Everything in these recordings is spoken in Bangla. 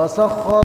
وسخر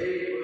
এই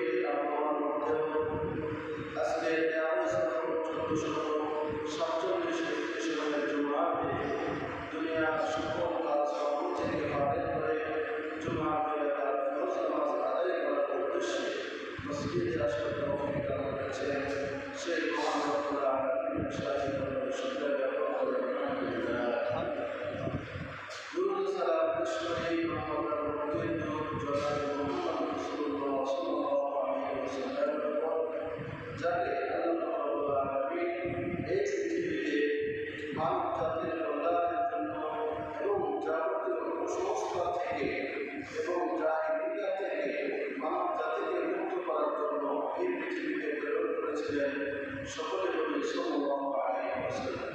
সকলে বলি সাল্লাল্লাহু আলাইহি ওয়াসাল্লাম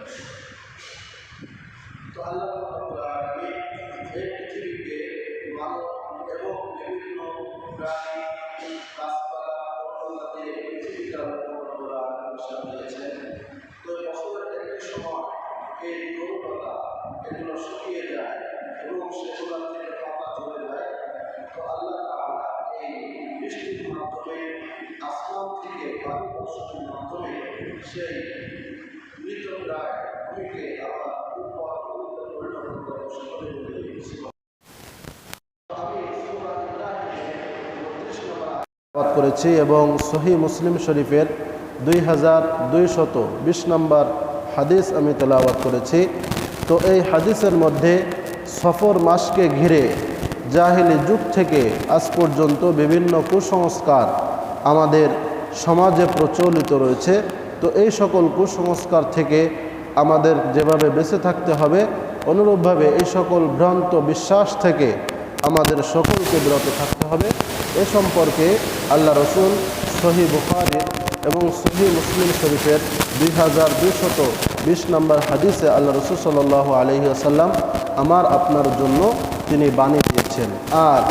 তো আল্লাহ রাব্বুল মাধ্যমে সেই আবার পরিণত করে সকলে বলে দিয়েছি আমি সূরা ইব্রাহিমের 32 নম্বর তেলাওয়াত করেছি এবং সহি মুসলিম শরীফের দুই হাজার দুইশত বিশ নম্বর হাদিস আমি তেলাওয়াত করেছি। তো এই হাদিসের মধ্যে সফর মাসকে ঘিরে জাহিলি যুগ থেকে আজ পর্যন্ত বিভিন্ন কুসংস্কার আমাদের সমাজে প্রচলিত রয়েছে। তো এই সকল কুসংস্কার থেকে আমাদের যেভাবে বেঁচে থাকতে হবে, অনুরূপভাবে এই সকল ভ্রান্ত বিশ্বাস থেকে আমাদের সকলকে বিরত থাকতে হবে। এ সম্পর্কে আল্লাহ রসুল সহি বুখারির এবং সহি মুসলিম শরীফের দুই হাজার দুইশত বিশ নম্বর হাদিসে আল্লাহ রসুল সাল আলহি আসাল্লাম আমার, আপনার জন্য তিনি বাণী দিয়েছেন। আর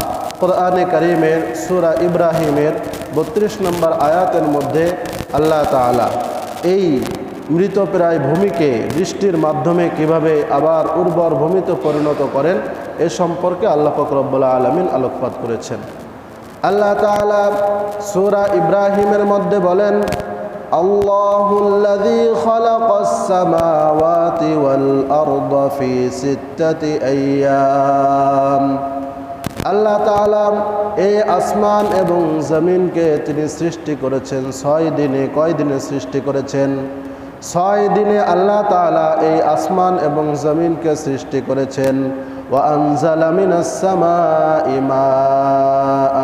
কোরআনে করিমের সুরা ইব্রাহিমের বত্রিশ নম্বর আয়াতের মধ্যে আল্লাহ তাআলা এই মৃতপ্রায় ভূমিকে বৃষ্টির মাধ্যমে কীভাবে আবার উর্বর ভূমিতে পরিণত করেন, এ সম্পর্কে আল্লাহ ফকরব্বুল্লা আলমিন আলোকপাত করেছেন। আল্লাহ তাআলা সূরা ইব্রাহিমের মধ্যে বলেন আইয়াম। আল্লাহ তাআলা এই আসমান এবং জমিনকে তিনি সৃষ্টি করেছেন ছয় দিনে কয় দিনে সৃষ্টি করেছেন ছয় দিনে আল্লাহ তাআলা এই আসমান এবং জমিনকে সৃষ্টি করেছেন وأنزل من السماء ماء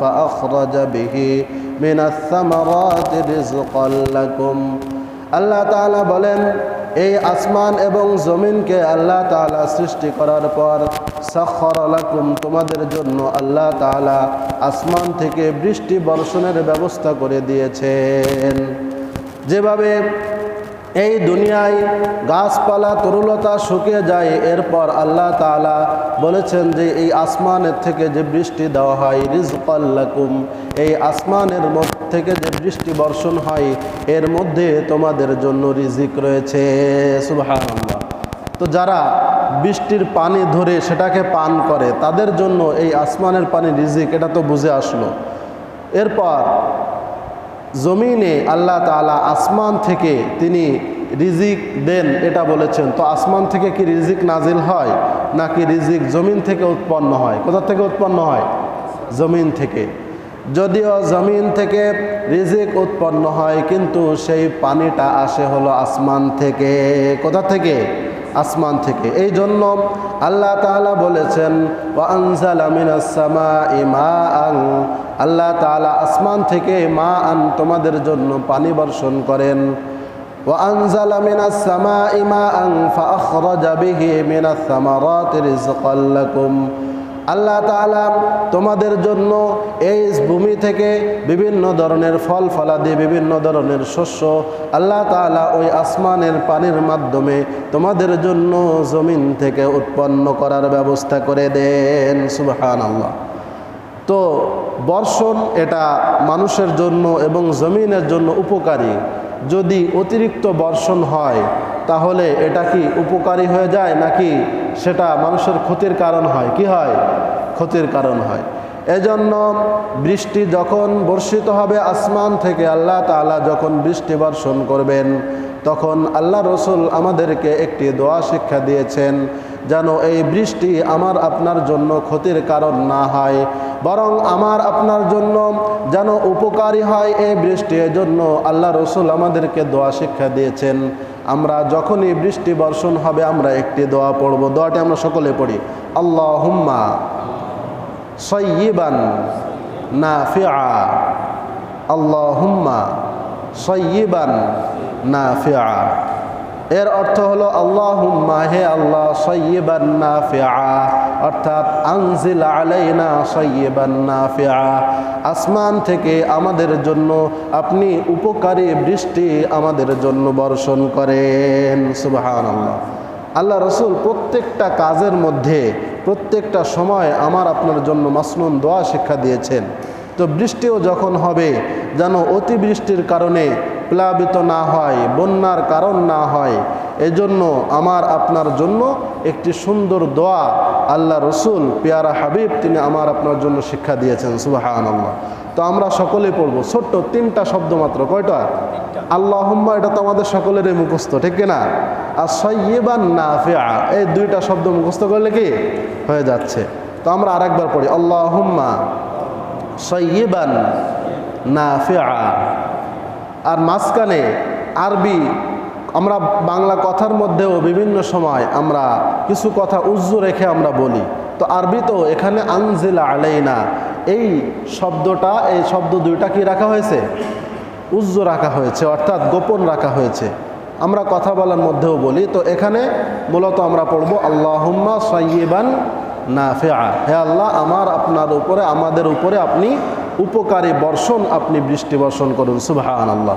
فأخرج به من الثمرات رزقا لكم আল্লাহ তাআলা বলেন এই আসমান এবং জমিনকে আল্লাহ তাআলা সৃষ্টি করার পর সাখর লাকুম, তোমাদের জন্য আল্লাহ তাআলা আসমান থেকে বৃষ্টি বর্ষণের ব্যবস্থা করে দিয়েছেন। যেভাবে এই দুনিয়ায় গাছপালা তরুলতা শুকিয়ে যায়, এরপর আল্লাহ তাআলা বলেছেন যে এই আসমানের থেকে যে বৃষ্টি দেওয়া হয় রিজকাল্লাকুম এই আসমানের মধ্যে থেকে যে বৃষ্টি বর্ষণ হয়, এর মধ্যে তোমাদের জন্য রিজিক রয়েছে। সুবহানাল্লাহ। তো যারা বৃষ্টির পানি ধরে সেটাকে পান করে, তাদের জন্য এই আসমানের পানি রিজিক, এটা তো বুঝে আসলো। এরপর জমিনে আল্লাহ তাআলা আসমান থেকে তিনি রিজিক দেন, এটা বলেছেন। তো আসমান থেকে কি রিজিক নাজিল হয়, নাকি রিজিক জমিন থেকে উৎপন্ন হয়? কোথা থেকে উৎপন্ন হয়? জমিন থেকে। যদিও জমিন থেকে রিজিক উৎপন্ন হয়, কিন্তু সেই পানিটা আসে হলো আসমান থেকে। কোথা থেকে? আসমান থেকে। এই জন্য আল্লাহ তালা বলেছেন ও আনসালামিনাসমা ইমা আং আল্লাহ তালা আসমান থেকে মা আন তোমাদের জন্য পানি বর্ষণ করেন। ও আনসালামিনাসমা ইমা আং ফা আল্লাহ তাআলা তোমাদের জন্য এই ভূমি থেকে বিভিন্ন ধরনের ফল ফলাদি, বিভিন্ন ধরনের শস্য আল্লাহ তাআলা ওই আসমানের পানির মাধ্যমে তোমাদের জন্য জমিন থেকে উৎপন্ন করার ব্যবস্থা করে দেন সুবহান আল্লাহ তো বর্ষণ এটা মানুষের জন্য এবং জমিনের জন্য উপকারী। যদি অতিরিক্ত বর্ষণ হয় তাহলে এটা কি উপকারী হয়ে যায় নাকি সেটা মানুষের ক্ষতির কারণ হয়? কি হয়? ক্ষতির কারণ হয়। এজন্য বৃষ্টি যখন বর্ষিত হবে আসমান থেকে আল্লাহ তাআলা যখন বৃষ্টি বর্ষণ করবেন, তখন আল্লাহ রসুল আমাদেরকে একটি দোয়া শিক্ষা দিয়েছেন যেন এই বৃষ্টি আমার আপনার জন্য ক্ষতির কারণ না হয়, বরং আমার আপনার জন্য যেন উপকারী হয় এই বৃষ্টি। জন্য আল্লাহ রসুল আমাদেরকে দোয়া শিক্ষা দিয়েছেন। আমরা যখনই বৃষ্টি বর্ষণ হবে, আমরা একটি দোয়া পড়ব। দোয়াটি আমরা সকলে পড়ি। আল্লাহ হুম্মা সৈবান না ফিয়া আল্লাহ হুম্মা সৈবান না ফিয়া এর অর্থ হলো আল্লাহ হুম্মা হে আল্লাহ সৈবান না ফিয়া অর্থাৎ আনজিল আলাইনা সయ్yiবান নাফিআ, আসমান থেকে আমাদের জন্য আপনি উপকারী বৃষ্টি আমাদের জন্য বর্ষণ করেন। সুবহানাল্লাহ। আল্লাহ রসুল প্রত্যেকটা কাজের মধ্যে প্রত্যেকটা সময় আমার আপনার জন্য মাসনুন দোয়া শিক্ষা দিয়েছেন। তো বৃষ্টিও যখন হবে, যেন অতিবৃষ্টির কারণে প্লাবিত না হয়, বন্যার কারণ না হয়, এজন্য আমার আপনার জন্য একটি সুন্দর দোয়া আল্লাহ রসুল পেয়ারা হাবিব তিনি আমার আপনার জন্য শিক্ষা দিয়েছেন সুবাহান আল্লাহ তো আমরা সকলেই পড়ব, ছোট্ট তিনটা শব্দ মাত্র, কয়টা? আল্লাহম্মা, এটা তো আমাদের সকলেরই মুখস্থ, ঠিক না আর সయ్য়েবান না ফেয়া এই দুইটা শব্দ মুখস্থ করলে কি? হয়ে যাচ্ছে। তো আমরা আরেকবার পড়ি, আল্লাহম্মা সయ్য়েবান না ফেয়া আর মাঝখানে আরবি, আমরা বাংলা কথার মধ্যেও বিভিন্ন সময় আমরা কিছু কথা উজ্জু রেখে আমরা বলি। তো আরবি তো এখানে আনজিলা আলাইনা, এই শব্দটা, এই শব্দ দুইটা কি রাখা হয়েছে? উজ্জু রাখা হয়েছে, অর্থাৎ গোপন রাখা হয়েছে। আমরা কথা বলার মধ্যেও বলি। তো এখানে মূলত আমরা পড়ব, আল্লাহুম্মা সయ్yiবান নাফিআ। হে আল্লাহ, আমার আপনার উপরে, আমাদের উপরে আপনি উপকারী বর্ষণ, আপনি বৃষ্টি বর্ষণ করুন সুবহান আল্লাহ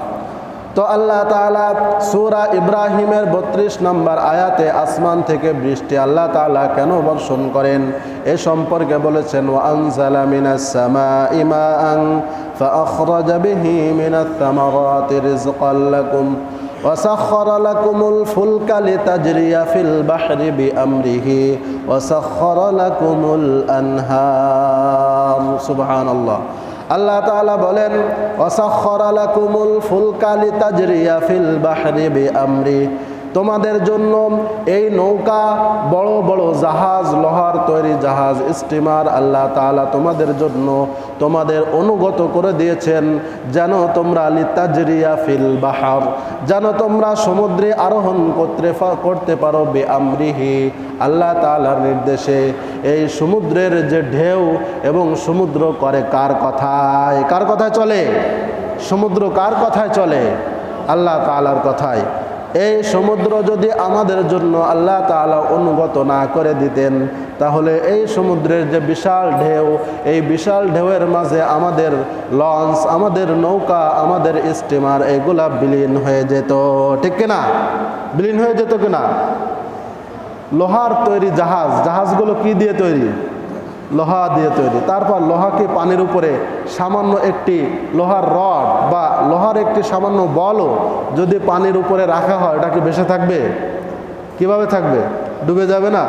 তো আল্লাহ তাআলা সূরা ইব্রাহিমের বত্রিশ নম্বর আয়াতে আসমান থেকে বৃষ্টি আল্লাহ তাআলা কেন বর্ষণ করেন? এ সম্পর্কে বলেছেন, ওয়া আনজালা মিনাস সামাই মাআন فأخرج به من الثمرات رزقا لكم وسخر لكم الفلك لتجري في البحر بأمره وسخر لكم الأنهار سبحان الله আল্লাহ তাআলা বলেন ওয়াসাখখারা লাকুমুল ফুলকা লিতাজরিয়া ফিল বাহরি বিআমরি তোমাদের জন্য এই নৌকা বড় বড় জাহাজ, লোহার তৈরি জাহাজ, স্টিমার আল্লাহ তাআলা তোমাদের জন্য তোমাদের অনুগত করে দিয়েছেন। যেন তোমরা লিতাজরিয়া ফিল বাহার, যেন তোমরা সমুদ্রে আরোহণ করতে করতে পারো বে আমরিহি আল্লাহ তাআলার নির্দেশে এই সমুদ্রের যে ঢেউ এবং সমুদ্র করে কার কথায় কার কথায় চলে? সমুদ্র কার কথায় চলে? আল্লাহ তালার কথায়। এই সমুদ্র যদি আমাদের জন্য আল্লাহ তাআলা অনুগত না করে দিতেন, তাহলে এই সমুদ্রের যে বিশাল ঢেউ, এই বিশাল ঢেউয়ের মাঝে আমাদের লঞ্চ, আমাদের নৌকা, আমাদের স্টিমার, এগুলা বিলীন হয়ে যেত। ঠিক কিনা? বিলীন হয়ে যেত কিনা? লোহার তৈরি জাহাজ, জাহাজগুলো কি দিয়ে তৈরি? লোহা দিয়ে তৈরি। তারপর লোহাকে পানির উপরে সামান্য একটি লোহার রড বা লোহার একটি সামান্য বলও যদি পানির উপরে রাখা হয় এটা কি ভেসে থাকবে? কীভাবে থাকবে? ডুবে যাবে না?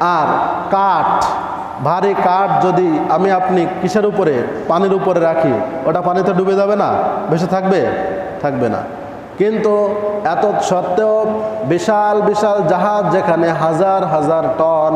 আর কাঠ, ভারী কাঠ যদি আমি আপনি কিসের উপরে? পানির উপরে রাখি, ওটা পানিতে ডুবে যাবে না? ভেসে থাকবে? থাকবে না। কিন্তু এত সত্ত্বেও বিশাল বিশাল জাহাজ যেখানে হাজার হাজার টন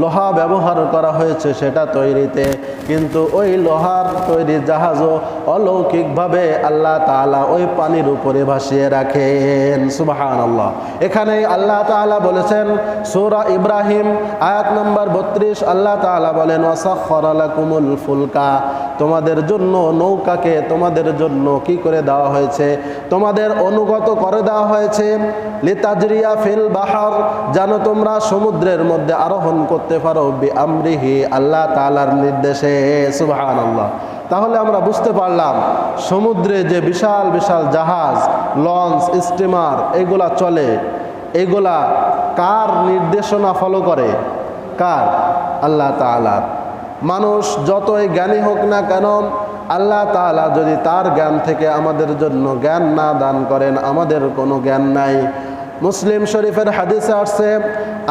লোহা ব্যবহার করা হয়েছে সেটা তৈরিতে। কিন্তু ওই লোহার তৈরি জাহাজও অলৌকিকভাবে আল্লাহ তাআলা ওই পানির উপরে ভাসিয়ে রাখেন। সুবাহান আল্লাহ এখানে আল্লাহ তাআলা বলেছেন, সূরা ইব্রাহিম, আয়াত নম্বর বত্রিশ, আল্লাহ তাআলা বলেন, ওয়াসাখখারা লাকুমুল ফুলকা। তোমাদের জন্য নৌকাকে তোমাদের জন্য কি করে দেওয়া হয়েছে? তোমাদের অনুগত করে দেওয়া হয়েছে। লিতাজরিয়া ফিল বাহার, যেন তোমরা সমুদ্রের মধ্যে আরোহণ করতে পারো বি আমরিহি আল্লাহ তাআলার নির্দেশে। সুবাহান আল্লাহ তাহলে আমরা বুঝতে পারলাম, সমুদ্রে যে বিশাল বিশাল জাহাজ, লঞ্চ, স্টিমার, এগুলা চলে, এগুলা কার নির্দেশনা ফলো করে? কার? আল্লাহ তাআলার। মানুষ যতই জ্ঞানী হোক না কেন আল্লাহ তালা যদি তার জ্ঞান থেকে আমাদের জন্য জ্ঞান না দান করেন, আমাদের কোনো জ্ঞান নাই। মুসলিম শরীফের হাদিসে আসছে,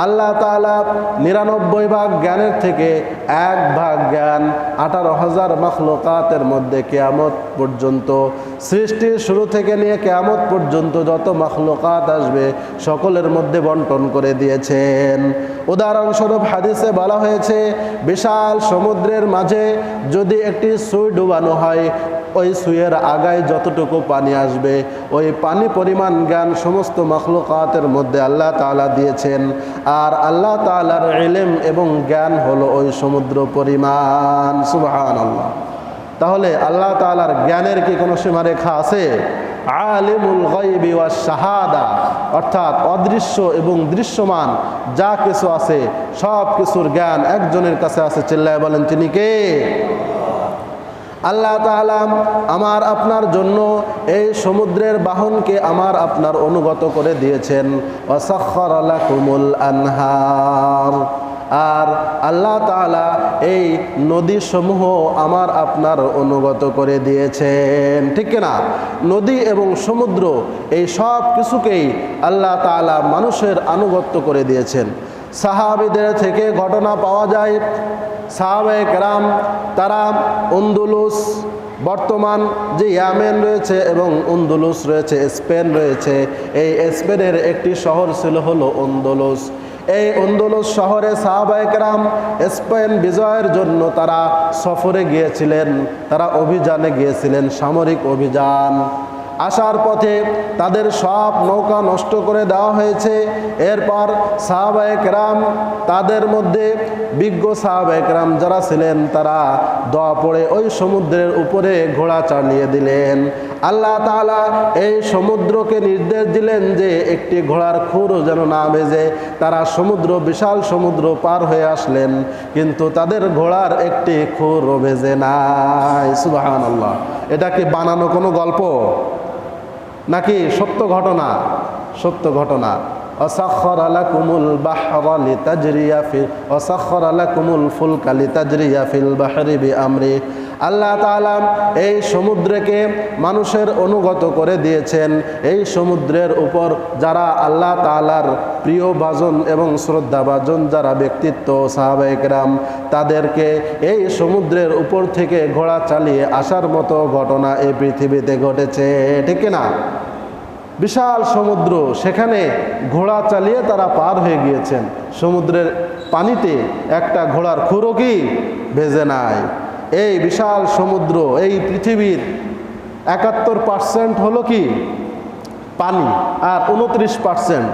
আল্লাহ তাআলা নিরানব্বই ভাগ জ্ঞানের থেকে এক ভাগ জ্ঞান আঠারো হাজার মখলুকাতের মধ্যে কেয়ামত পর্যন্ত, সৃষ্টির শুরু থেকে নিয়ে কেয়ামত পর্যন্ত যত মখলুকাত আসবে, সকলের মধ্যে বন্টন করে দিয়েছেন। উদাহরণস্বরূপ হাদিসে বলা হয়েছে, বিশাল সমুদ্রের মাঝে যদি একটি সুই ডুবানো হয় ওই সুয়ের আগায় যতটুকু পানি আসবে, ওই পানি পরিমাণ জ্ঞান সমস্ত মখলুকাতের মধ্যে আল্লাহ তাআলা দিয়েছেন। আর আল্লাহ তাআলার এলেম এবং জ্ঞান হলো ওই সমুদ্র পরিমাণ। সুবাহান আল্লাহ তাহলে আল্লাহ তাআলার জ্ঞানের কি কোনো সীমারেখা আছে? আলিমুল গাইবি ওয়া শাহাদা। অর্থাৎ অদৃশ্য এবং দৃশ্যমান যা কিছু আছে সব কিছুর জ্ঞান একজনের কাছে আছে, চিল্লায় বলেন, তিনি কে? আল্লাহ তাআলা আমার আপনার জন্য এই সমুদ্রের বাহনকে আমার আপনার অনুগত করে দিয়েছেন। ওয়াসাখখারা লাকুমুল আনহার। আর আল্লাহ তাআলা এই নদীসমূহ আমার আপনার অনুগত করে দিয়েছেন। ঠিক না নদী এবং সমুদ্র এই সব কিছুকেই আল্লাহ তাআলা মানুষের আনুগত্য করে দিয়েছেন। সাহাবিদের থেকে ঘটনা পাওয়া যায়। সাহাবে কেরাম, তারা উন্দুলুস, বর্তমান যে ইয়ামেন রয়েছে এবং উন্দুলুস রয়েছে, স্পেন রয়েছে, এই স্পেনের একটি শহর ছিল হলো উন্দুলুস। এই উন্দুলুস শহরে সাহাবায়করাম স্পেন বিজয়ের জন্য তারা সফরে গিয়েছিলেন, তারা অভিযানে গিয়েছিলেন, সামরিক অভিযান। আসার পথে তাদের সব নৌকা নষ্ট করে দেওয়া হয়েছে। এরপর সাহাবায়ক রাম তাদের মধ্যে, বিজ্ঞ সাহাবায়ক রাম যারা ছিলেন, তারা দোয়া পড়ে ওই সমুদ্রের উপরে ঘোড়া চালিয়ে দিলেন। আল্লাহ তাআলা এই সমুদ্রকে নির্দেশ দিলেন যে একটি ঘোড়ার খুরও যেন না বেজে। তারা সমুদ্র, বিশাল সমুদ্র পার হয়ে আসলেন, কিন্তু তাদের ঘোড়ার একটি খুরও বেজে নাই। সুবাহান আল্লাহ এটা কি বানানো কোনো গল্প? নাকি সত্য ঘটনা? সত্য ঘটনা। অসাক্ষর অসাক্ষর আলা কুমুল ফুলকালি তাজরিয়া ফিল বাহরি বি আমরি আল্লাহ তাআলা এই সমুদ্রকে মানুষের অনুগত করে দিয়েছেন। এই সমুদ্রের উপর যারা আল্লাহ তাআলার প্রিয় ভাজন এবং শ্রদ্ধাভাজন যারা ব্যক্তিত্ব সাহাবাইকরাম তাদেরকে এই সমুদ্রের উপর থেকে ঘোড়া চালিয়ে আসার মতো ঘটনা এই পৃথিবীতে ঘটেছে। ঠিক না বিশাল সমুদ্র, সেখানে ঘোড়া চালিয়ে তারা পার হয়ে গিয়েছেন। সমুদ্রের পানিতে একটা ঘোড়ার খুরো কি ভেজে নাই। এই বিশাল সমুদ্র, এই পৃথিবীর একাত্তর পার্সেন্ট হলো কি? পানি, আর উনত্রিশ পার্সেন্ট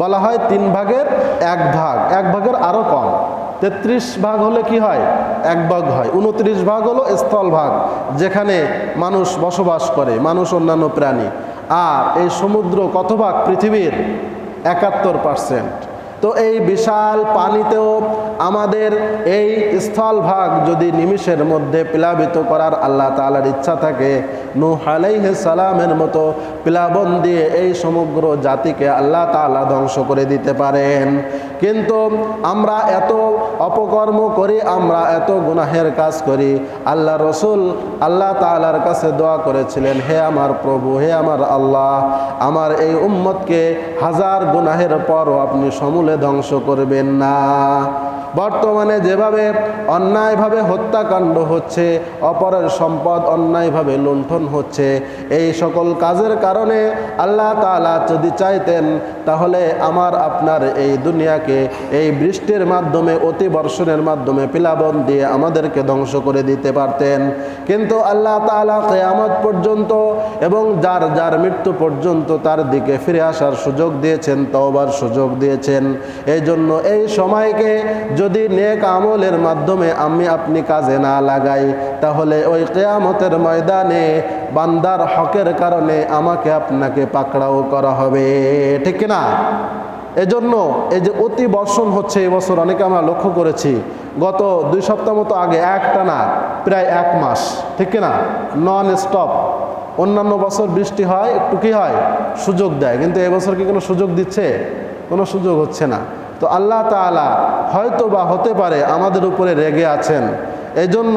বলা হয় তিন ভাগের এক ভাগ, এক ভাগের আরও কম। তেত্রিশ ভাগ হলে কি হয়? এক ভাগ হয়। উনত্রিশ ভাগ হলো স্থল ভাগ, যেখানে মানুষ বসবাস করে, মানুষ অন্যান্য প্রাণী। আর এই সমুদ্র কত ভাগ পৃথিবীর একাত্তর পার্সেন্ট তো এই বিশাল পানিতেও আমাদের এই স্থলভাগ যদি নিমিষের মধ্যে প্লাবিত করার আল্লাহ তাআলার ইচ্ছা থাকে, নূহ আলাইহিস সালামের মতো প্লাবন দিয়ে এই সমগ্র জাতিকে আল্লাহ তাআলা ধ্বংস করে দিতে পারেন। কিন্তু আমরা এত অপকর্ম করি, আমরা এত গুনাহের কাজ করি, আল্লাহ রসুল আল্লাহ তাআলার কাছে দোয়া করেছিলেন, হে আমার প্রভু, হে আমার আল্লাহ, আমার এই উম্মতকে হাজার গুনাহের পরও আপনি সমূলে ধ্বংস করবেন না। বর্তমানে যেভাবে অন্যায়ভাবে হত্যাকাণ্ড হচ্ছে, অপরের সম্পদ অন্যায়ভাবে লুণ্ঠন হচ্ছে, এই সকল কাজের কারণে আল্লাহ তাআলা যদি চাইতেন, তাহলে আমার, আপনার এই দুনিয়াকে এই বৃষ্টির মাধ্যমে, অতি বর্ষণের মাধ্যমে পিলাবন দিয়ে আমাদেরকে ধ্বংস করে দিতে পারতেন। কিন্তু আল্লাহ তাআলা কেয়ামত পর্যন্ত এবং যার যার মৃত্যু পর্যন্ত তার দিকে ফিরে আসার সুযোগ দিয়েছেন, তওবার সুযোগ দিয়েছেন। এই জন্য এই সময়কে যদি নেক আমলের মাধ্যমে আমি আপনি কাজে না লাগাই, তাহলে ওই কেয়ামতের ময়দানে বান্দার হকের কারণে আমাকে আপনাকে পাকড়াও করা হবে। ঠিক না এজন্য এই যে অতি বর্ষণ হচ্ছে এবছর অনেকে আমরা লক্ষ্য করেছি, গত দুই সপ্তাহ মতো আগে একটা না প্রায় এক মাস, ঠিক না নন স্টপ অন্যান্য বছর বৃষ্টি হয়, একটু কি হয়? সুযোগ দেয়। কিন্তু এবছর কি কোনো সুযোগ দিচ্ছে? কোনো সুযোগ হচ্ছে না। তো আল্লাহ তাআলা হয়তো বা হতে পারে আমাদের উপরে রেগে আছেন। এজন্য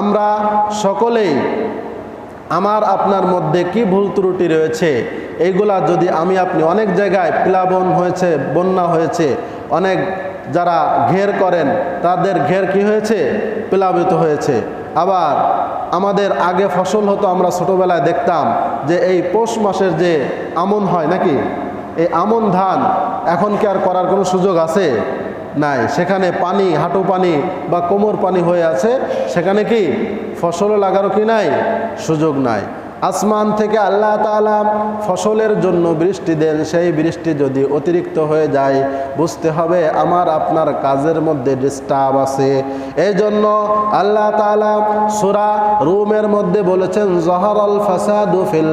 আমরা সকলেই আমার আপনার মধ্যে কি ভুল ত্রুটি রয়েছে এইগুলা যদি আমি আপনি অনেক জায়গায় প্লাবন হয়েছে, বন্যা হয়েছে, অনেক যারা ঘের করেন, তাদের ঘের কি হয়েছে? প্লাবিত হয়েছে। আবার আমাদের আগে ফসল হতো, আমরা ছোটোবেলায় দেখতাম যে এই পৌষ মাসের যে আমন হয় নাকি? এই আমন ধান এখন কি আর করার কোনো সুযোগ আছে? নাই। সেখানে পানি, হাঁটু পানি বা কোমর পানি হয়ে আছে, সেখানে কি ফসলও লাগারও কি নাই? সুযোগ নাই। আসমান থেকে আল্লাহ তালা ফসলের জন্য বৃষ্টি দেন, সেই বৃষ্টি যদি অতিরিক্ত হয়ে যায়, বুঝতে হবে আমার আপনার কাজের মধ্যে ডিস্টার্ব আছে। এই জন্য আল্লাহ তালা সুরা রুমের মধ্যে বলেছেন, জহরল ফাসাদু ফিল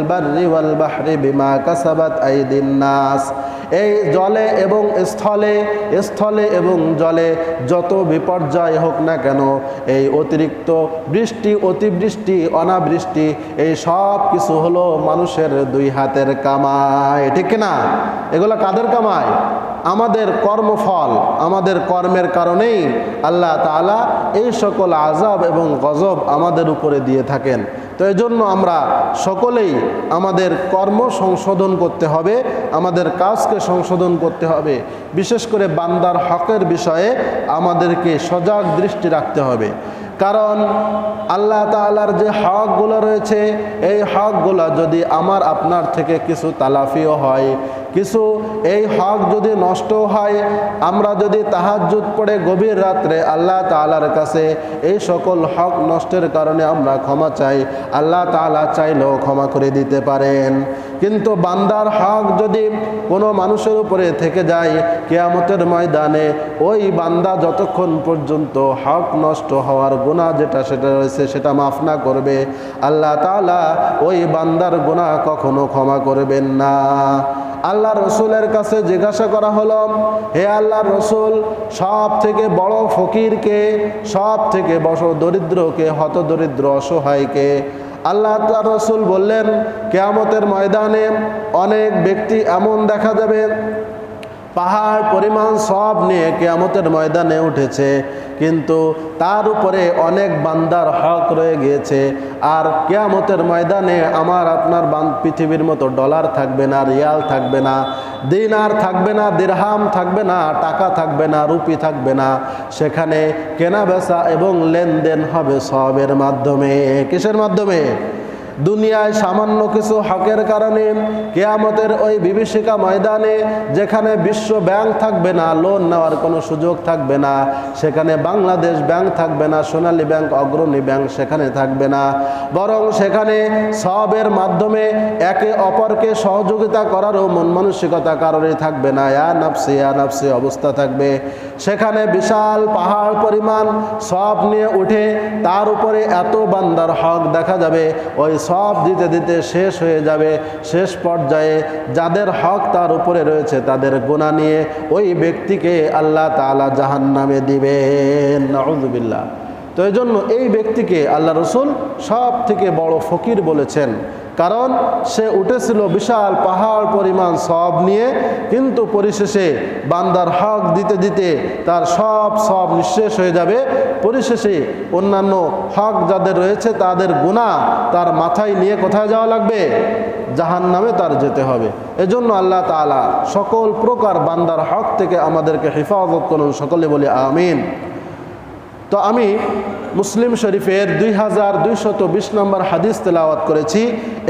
বাহরি বিমা কাসাবাত আইদিন নাস। এই জলে এবং স্থলে স্থলে এবং জলে যত বিপর্যয় হোক না কেন, এই অতিরিক্ত বৃষ্টি, অতিবৃষ্টি, অনাবৃষ্টি, এই সব কিছু হলো মানুষের দুই হাতের কামায় ঠিক না এগুলো কাদের কামাই? আমাদের কর্মফল, আমাদের কর্মের কারণেই আল্লাহ তাআলা এই সকল আজাব এবং গজব আমাদের উপরে দিয়ে থাকেন। তো এই জন্য আমরা সকলেই আমাদের কর্ম সংশোধন করতে হবে, আমাদের কাজকে সংশোধন করতে হবে। বিশেষ করে বান্দার হকের বিষয়ে আমাদেরকে সজাগ দৃষ্টি রাখতে হবে। কারণ আল্লাহ তাআলার যে হকগুলো রয়েছে, এই হকগুলো যদি আমার আপনার থেকে কিছু তালাফিও হয় কিছু এই হক যদি নষ্ট হয়, আমরা যদি তাহাজ্জুদ পড়ে গভীর রাত্রে আল্লাহ তাআলার কাছে এই সকল হক নষ্টের কারণে আমরা ক্ষমা চাই, আল্লাহ তাআলা চাইলেও ক্ষমা করে দিতে পারেন। কিন্তু বান্দার হক যদি কোনো মানুষের উপরে থেকে যায়, কেয়ামতের ময়দানে ওই বান্দা যতক্ষণ পর্যন্ত হক নষ্ট হওয়ার গুণা যেটা সেটা রয়েছে, সেটা মাফ না করবে, আল্লাহ তাআলা ওই বান্দার গুণা কখনো ক্ষমা করবেন না। আল্লাহ রসুলের কাছে জিজ্ঞাসা করা হলো, হে আল্লাহ রসুল সব থেকে বড় ফকিরকে সব থেকে বড় দরিদ্রকে হত দরিদ্র অসহায়কে আল্লাহ আল্লাহ রসুল বললেন, কেয়ামতের ময়দানে অনেক ব্যক্তি এমন দেখা যাবে পাহাড় পরিমাণ সব নিয়ে কেয়ামতের ময়দানে উঠেছে, কিন্তু তার উপরে অনেক বান্দার হক রয়ে গিয়েছে। আর কেয়ামতের ময়দানে আমার আপনার পৃথিবীর মতো ডলার থাকবে না, রিয়াল থাকবে না দিন আর থাকবে না, দিরহাম থাকবে না, টাকা থাকবে না, রুপি থাকবে না। সেখানে কেনা বেচা এবং লেনদেন হবে সবের মাধ্যমে। কিসের মাধ্যমে? দুনিয়ায় সামান্য কিছু হকের কারণে কেয়ামতের ওই বিভীষিকা ময়দানে যেখানে বিশ্ব ব্যাংক থাকবে না লোন নেওয়ার কোনো সুযোগ থাকবে না, সেখানে বাংলাদেশ ব্যাংক থাকবে না, সোনালী ব্যাংক, অগ্রণী ব্যাংক সেখানে থাকবে না। বরং সেখানে সবের মাধ্যমে একে অপরকে সহযোগিতা করারও মন মানসিকতা কারণে থাকবে না। ইয়া নাফসি ইয়া নাফসি, অবস্থা থাকবে। সেখানে বিশাল পাহাড় পরিমাণ সব নিয়ে উঠে তার উপরে এত বান্দার হক দেখা যাবে, ওই সব দিতে দিতে শেষ হয়ে যাবে। শেষ পর্যায়ে যাদের হক তার উপরে রয়েছে, তাদের গোনা নিয়ে ওই ব্যক্তিকে আল্লাহ তালা জাহান নামে দিবেন নজবিল্লা তো এই জন্য এই ব্যক্তিকে আল্লাহ রসুল সব থেকে বড় ফকির বলেছেন। কারণ সে উঠেছিল বিশাল পাহাড় পরিমাণ সব নিয়ে, কিন্তু পরিশেষে বান্দার হক দিতে দিতে তার সব সব নিঃশেষ হয়ে যাবে। পরিশেষে অন্যান্য হক যাদের রয়েছে তাদের গুণা তার মাথায় নিয়ে কোথায় যাওয়া লাগবে? জাহান নামে তার যেতে হবে। এজন্য আল্লাহ তালা সকল প্রকার বান্দার হক থেকে আমাদেরকে হেফাজত করুন। সকলে বলি আমিন। তো আমি মুসলিম শরীফের দুই হাজার দুইশত বিশ নম্বর হাদিস তেলাওয়াত করেছি।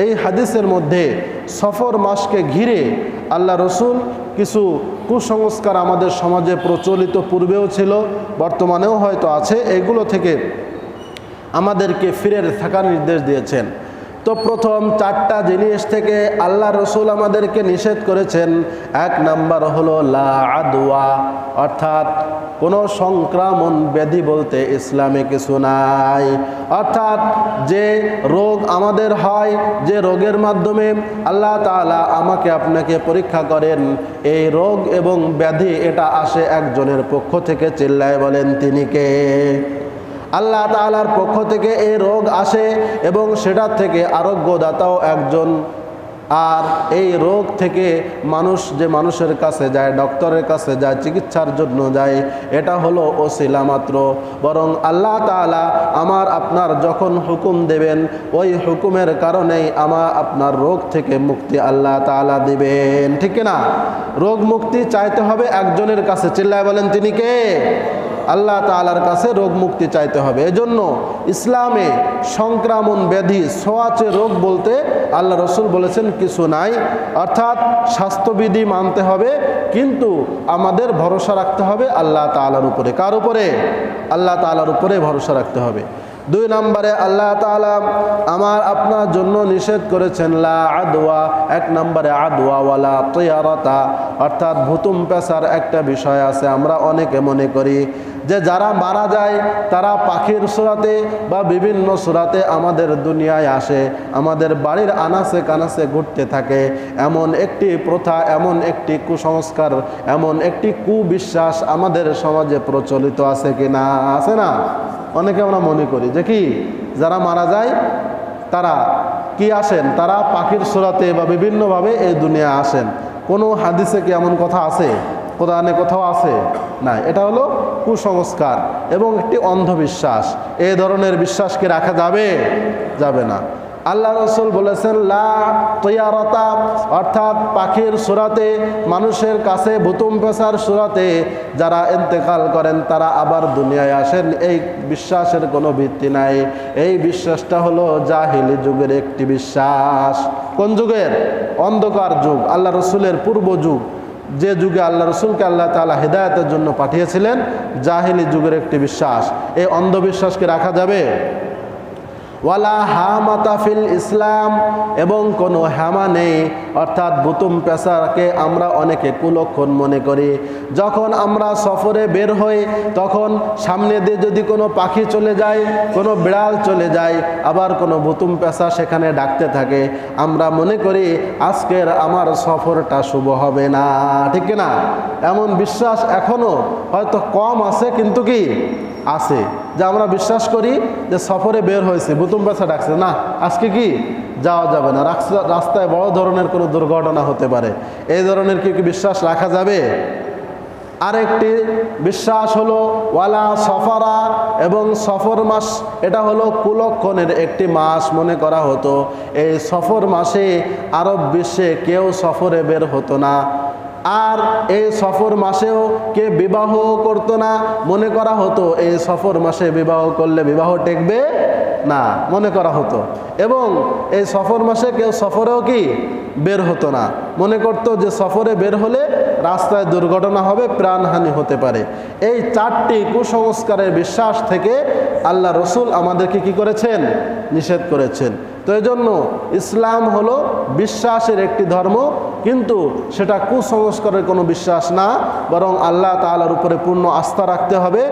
এই হাদিসের মধ্যে সফর মাসকে ঘিরে আল্লাহ রসুল কিছু কুসংস্কার আমাদের সমাজে প্রচলিত পূর্বেও ছিল, বর্তমানেও হয়তো আছে। এগুলো থেকে আমাদেরকে ফিরে থাকার নির্দেশ দিয়েছেন। তো প্রথম চারটা জিনিস থেকে আল্লাহ রসুল আমাদেরকে নিষেধ করেছেন। এক নাম্বার হলো লা আদওয়া, অর্থাৎ কোনো সংক্রামণ ব্যাধি বলতে ইসলামে কিছু নাই। অর্থাৎ যে রোগ আমাদের হয়, যে রোগের মাধ্যমে আল্লাহ তাআলা আমাকে আপনাকে পরীক্ষা করেন। এই রোগ এবং ব্যাধি এটা আসে একজনের পক্ষ থেকে, চিল্লায় বলেন, তিনি কে? আল্লাহ তাআলার পক্ষ থেকে এই রোগ আসে এবং সেটার থেকে আরোগ্যদাতাও একজন। আর এই রোগ থেকে মানুষ যে মানুষের কাছে যায়, ডক্টরের কাছে যায়, চিকিৎসার জন্য যায়, এটা হলো ওসিলা মাত্র। বরং আল্লাহ তাআলা আমার আপনার যখন হুকুম দেবেন, ওই হুকুমের কারণেই আমার আপনার রোগ থেকে মুক্তি আল্লাহ তাআলা দিবেন। ঠিক না রোগ মুক্তি চাইতে হবে একজনের কাছে। চিল্লায় বলেন, তিনি কে? আল্লাহ তালার কাছে রোগ মুক্তি চাইতে হবে। এজন্য ইসলামে সংক্রামণ ব্যাধি সোয়াচে রোগ বলতে আল্লাহ রসুল বলেছেন কিছু নাই। অর্থাৎ স্বাস্থ্যবিধি মানতে হবে, কিন্তু আমাদের ভরসা রাখতে হবে আল্লাহ তালার উপরে। কার উপরে? আল্লাহ তালার উপরে ভরসা রাখতে হবে। দুই নম্বরে আল্লাহ তাআলা আমার আপনার জন্য নিষেধ করেছেন, লা আদওয়া, এক নম্বরে আদওয়া ওয়ালা তৈয়ারতা। অর্থাৎ ভুতুম পেশার একটা বিষয় আছে, আমরা অনেকে মনে করি যে যারা মারা যায়, তারা পাখির সুরাতে বা বিভিন্ন সুরাতে আমাদের দুনিয়ায় আসে, আমাদের বাড়ির আনাসে কানাসে ঘুরতে থাকে। এমন একটি প্রথা, এমন একটি কুসংস্কার, এমন একটি কুবিশ্বাস আমাদের সমাজে প্রচলিত আছে কি না আছে না? অনেকে আমরা মনে করি যে কি, যারা মারা যায়, তারা কি আসেন? তারা পাখির সুরাতে বা বিভিন্নভাবে এই দুনিয়া আসেন। কোনো হাদিসে কি এমন কথা আছে? কোরআনে কোথাও আছে? না এটা হলো কুসংস্কার এবং একটি অন্ধবিশ্বাস। এ ধরনের বিশ্বাসকে রাখা যাবে? যাবে না। আল্লাহ রসুল বলেছেন, লা তৈয়ারতা অর্থাৎ পাখির সুরাতে, মানুষের কাছে ভুতুম পেশার সুরাতে যারা ইন্তেকাল করেন, তারা আবার দুনিয়ায় আসেন। এই বিশ্বাসের কোনো ভিত্তি নাই। এই বিশ্বাসটা হলো জাহিলি যুগের একটি বিশ্বাস। কোন যুগের? অন্ধকার যুগ, আল্লাহ রসুলের পূর্ব যুগ। যে যুগে আল্লাহ রসুলকে আল্লাহ তালা হেদায়তের জন্য পাঠিয়েছিলেন, জাহিলি যুগের একটি বিশ্বাস। এই অন্ধবিশ্বাসকে রাখা যাবে? ওয়ালা হামাতাফিল ইসলাম, এবং কোনো হ্যামা নেই। অর্থাৎ বুতুম পেশাকে আমরা অনেকে কুলক্ষণ মনে করি। যখন আমরা সফরে বের হই, তখন সামনে দিয়ে যদি কোনো পাখি চলে যায়, কোনো বিড়াল চলে যায়, আবার কোনো বুতুম পেশা সেখানে ডাকতে থাকে, আমরা মনে করি আজকের আমার সফরটা শুভ হবে না। ঠিক না এমন বিশ্বাস এখনও হয়তো কম আছে, কিন্তু কি? আছে। যে আমরা বিশ্বাস করি যে সফরে বের হয়েছে বুতুম পেশা ডাকছে, না, আজকে কি? যাওয়া যাবে না। রাস্তা- রাস্তায় বড় ধরনের কোনো দুর্ঘটনা হতে পারে। এই ধরনের কি বিশ্বাস রাখা যাবে? আরেকটি বিশ্বাস হলো, ওয়ালা সফরা এবং সফর মাস, এটা হলো কুলক্ষণের একটি মাস মনে করা হতো। এই সফর মাসে আরব বিশ্বে কেউ সফরে বের হতো না। আর এই সফর মাসেও কে বিবাহ করতো না? মনে করা হতো, এই সফর মাসে বিবাহ করলে বিবাহ টেকবে না, মনে করা হতো। এবং এই সফর মাসে কেউ সফরেও কি বের হতো না। মনে করত যে সফরে বের হলে রাস্তায় দুর্ঘটনা হবে, প্রাণহানি হতে পারে। এই চারটি কুসংস্কারের বিশ্বাস থেকে আল্লাহ রসুল আমাদেরকে কি করেছেন? নিষেধ করেছেন। তো এজন্য ইসলাম হলো বিশ্বাসের একটি ধর্ম, কিন্তু সেটা কুসংস্কারের কোনো বিশ্বাস না, বরং আল্লাহ তালার উপরে পূর্ণ আস্থা রাখতে হবে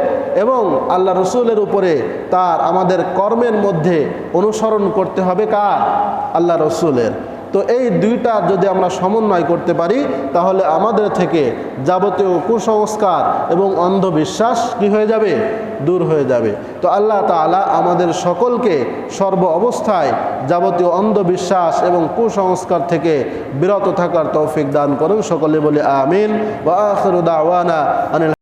এবং আল্লাহ রসুলের উপরে তার আমাদের কর্মের মধ্যে অনুসরণ করতে হবে কার? আল্লাহ রসুলের। তো এই দুইটা যদি আমরা সমন্বয় করতে পারি, তাহলে আমাদের থেকে যাবতীয় কুসংস্কার এবং অন্ধবিশ্বাস কি হয়ে যাবে? দূর হয়ে যাবে। তো আল্লাহ তাআলা আমাদের সকলকে সর্ব অবস্থায় যাবতীয় অন্ধবিশ্বাস এবং কুসংস্কার থেকে বিরত থাকার তৌফিক দান করুন। সকলে বলে আমিন। ওয়া আখিরু দাওয়ানা আনিল